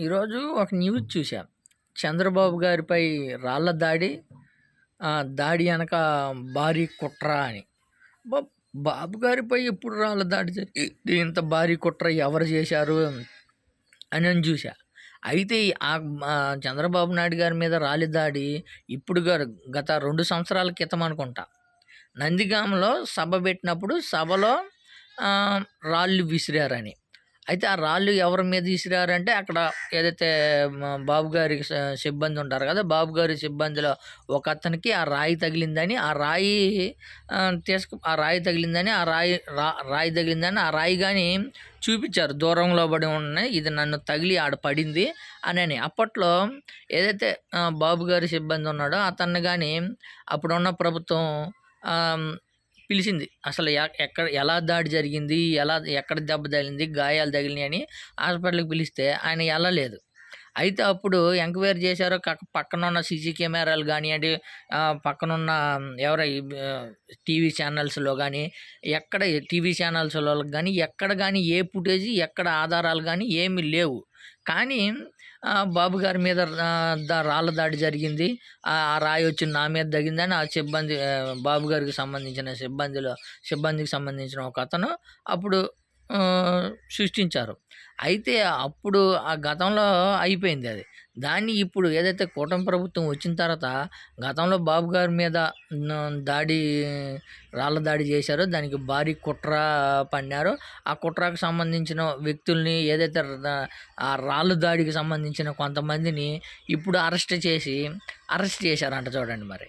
ఈరోజు ఒక న్యూస్ చూశాను చంద్రబాబు గారిపై రాళ్ళ దాడి దాడి వెనక భారీ కుట్ర అని. బా- బాబు గారిపై ఎప్పుడు రాళ్ళ దాడి జరిగింది ఇంత భారీ కుట్ర ఎవరు చేశారు అని అని చూసా అయితే ఆ చంద్రబాబు నాయుడు గారి మీద రాలి దాడి ఇప్పుడు గారు గత రెండు సంవత్సరాల క్రితం అనుకుంటా. నందిగామలో సభ పెట్టినప్పుడు సభలో రాళ్ళు విసిరారని. అయితే ఆ రాళ్ళు ఎవరి మీద విసిరారంటే అక్కడ ఏదైతే బాబు గారి సిబ్బంది ఉంటారు కదా బాబు గారి సిబ్బందిలో ఒక అతనికి ఆ రాయి తగిలిందని ఆ రాయి తీసుకు ఆ రాయి తగిలిందని ఆ రాయి రాయి తగిలిందని ఆ రాయి కానీ చూపించారు. దూరంలో పడి ఉన్నాయి ఇది నన్ను తగిలి ఆడ పడింది అని అప్పట్లో ఏదైతే బాబు గారి సిబ్బంది ఉన్నాడో అతన్ని కానీ అప్పుడున్న ప్రభుత్వం పిలిచింది. అసలు ఎ- ఎక్కడ ఎలా దాడి జరిగింది ఎలా ఎక్కడ దెబ్బ తగిలింది గాయాలు తగిలినాయి అని హాస్పిటల్కి పిలిస్తే ఆయన వెళ్ళలేదు. అయితే అప్పుడు ఎంక్వైరీ చేశారో కక్క- పక్కన ఉన్న సీసీ కెమెరాలు కానివ్వండి పక్కనున్న పక్కన టీవీ ఛానల్స్లో కానీ ఎక్కడ టీవీ ఛానల్స్లో కానీ ఎక్కడ కానీ ఏ ఫుటేజ్ ఎక్కడ ఆధారాలు కానీ ఏమీ లేవు. కానీ బాబు గారి మీద రాళ్ళ దాడి జరిగింది. ఆ రాయి వచ్చి నా మీద తగిందని ఆ సిబ్బంది బాబు గారికి సంబంధించిన సిబ్బందిలో సిబ్బందికి సంబంధించిన ఒక అతను అప్పుడు సృష్టించారు. అయితే అప్పుడు ఆ గతంలో అయిపోయింది అది. దాన్ని ఇప్పుడు ఏదైతే కూటమి ప్రభుత్వం వచ్చిన తర్వాత గతంలో బాబు గారి మీద దాడి రాళ్ళ దాడి చేశారో. దానికి భారీ కుట్ర పన్నారు ఆ కుట్రకు సంబంధించిన వ్యక్తుల్ని ఏదైతే ఆ రాళ్ళ దాడికి సంబంధించిన కొంతమందిని ఇప్పుడు అరెస్ట్ చేసి అరెస్ట్ చేశారంట చూడండి మరి.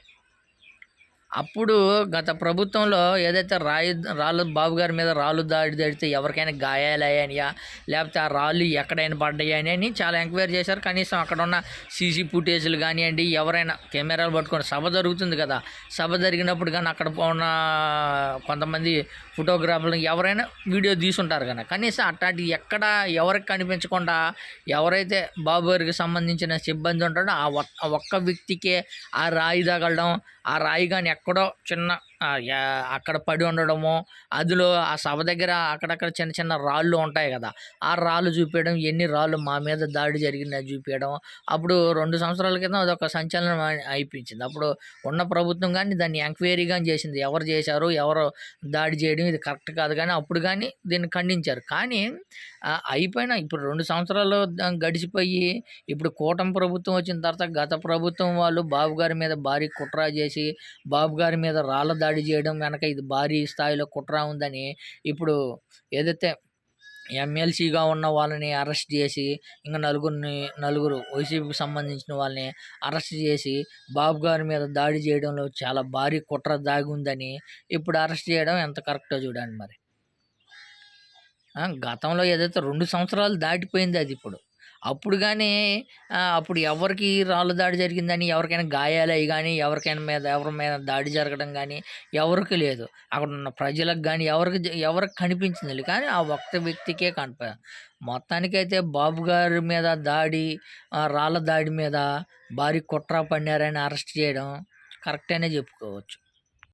అప్పుడు గత ప్రభుత్వంలో ఏదైతే రాయి రాళ్ళు బాబు గారి మీద రాళ్ళు దాడి తడితే ఎవరికైనా గాయాలయ్యాయనియా లేకపోతే ఆ రాళ్ళు ఎక్కడైనా పడ్డాయని అని చాలా ఎంక్వైరీ చేశారు. కనీసం అక్కడ ఉన్న సీసీ ఫుటేజ్లు కానివ్వండి ఎవరైనా కెమెరాలు పట్టుకొని సభ జరుగుతుంది కదా. సభ జరిగినప్పుడు కానీ అక్కడ ఉన్న కొంతమంది ఫోటోగ్రాఫర్లు ఎవరైనా వీడియో తీసుంటారు కదా. కనీసం అట్లాంటి ఎక్కడ ఎవరికి కనిపించకుండా ఎవరైతే బాబు గారికి సంబంధించిన సిబ్బంది ఉంటాడో ఆ ఆ ఒక్క వ్యక్తికే ఆ రాయి తగలడం ఆ రాయి కానీ ఎక్కడో చిన్న అక్కడ పడి ఉండడము అందులో ఆ సభ దగ్గర అక్కడక్కడ చిన్న చిన్న రాళ్ళు ఉంటాయి కదా ఆ రాళ్ళు చూపించడం ఎన్ని రాళ్ళు మా మీద దాడి జరిగిందని చూపించడం అప్పుడు రెండు సంవత్సరాల క్రితం అదొక సంచలనం అయిపించింది. అప్పుడు ఉన్న ప్రభుత్వం కానీ దాన్ని ఎంక్వైరీ కానీ చేసింది. ఎవరు చేశారు ఎవరు దాడి చేయడం ఇది కరెక్ట్ కాదు కానీ అప్పుడు కానీ దీన్ని ఖండించారు. కానీ అయిపోయిన ఇప్పుడు రెండు సంవత్సరాలు గడిచిపోయి ఇప్పుడు కూటమి ప్రభుత్వం వచ్చిన తర్వాత గత ప్రభుత్వం వాళ్ళు బాబు గారి మీద భారీ కుట్ర చేసి బాబు గారి మీద రాళ్ళ దాడి చేయడం వెనక ఇది భారీ స్థాయిలో కుట్ర ఉందని ఇప్పుడు ఏదైతే ఎమ్మెల్సీగా ఉన్న వాళ్ళని అరెస్ట్ చేసి ఇంకా నలుగురిని నలుగురు వైసీపీకి సంబంధించిన వాళ్ళని అరెస్ట్ చేసి బాబు గారి మీద దాడి చేయడంలో చాలా భారీ కుట్ర దాగి ఉందని ఇప్పుడు అరెస్ట్ చేయడం ఎంత కరెక్టో చూడండి మరి. గతంలో ఏదైతే రెండు సంవత్సరాలు దాటిపోయింది అది ఇప్పుడు. అప్పుడు కానీ అప్పుడు ఎవరికి రాళ్ళు దాడి జరిగిందని ఎవరికైనా గాయాలయ్యి కానీ ఎవరికైనా మీద ఎవరి మీద దాడి జరగడం కానీ ఎవరికి లేదు. అక్కడ ఉన్న ప్రజలకు కానీ ఎవరికి ఎవరికి కనిపించింది కానీ ఆ ఒక్క వ్యక్తికే కనిప మొత్తానికైతే బాబు గారి మీద దాడి రాళ్ళ దాడి మీద భారీ కుట్ర పన్నారని అరెస్ట్ చేయడం కరెక్ట్ అనే చెప్పుకోవచ్చు.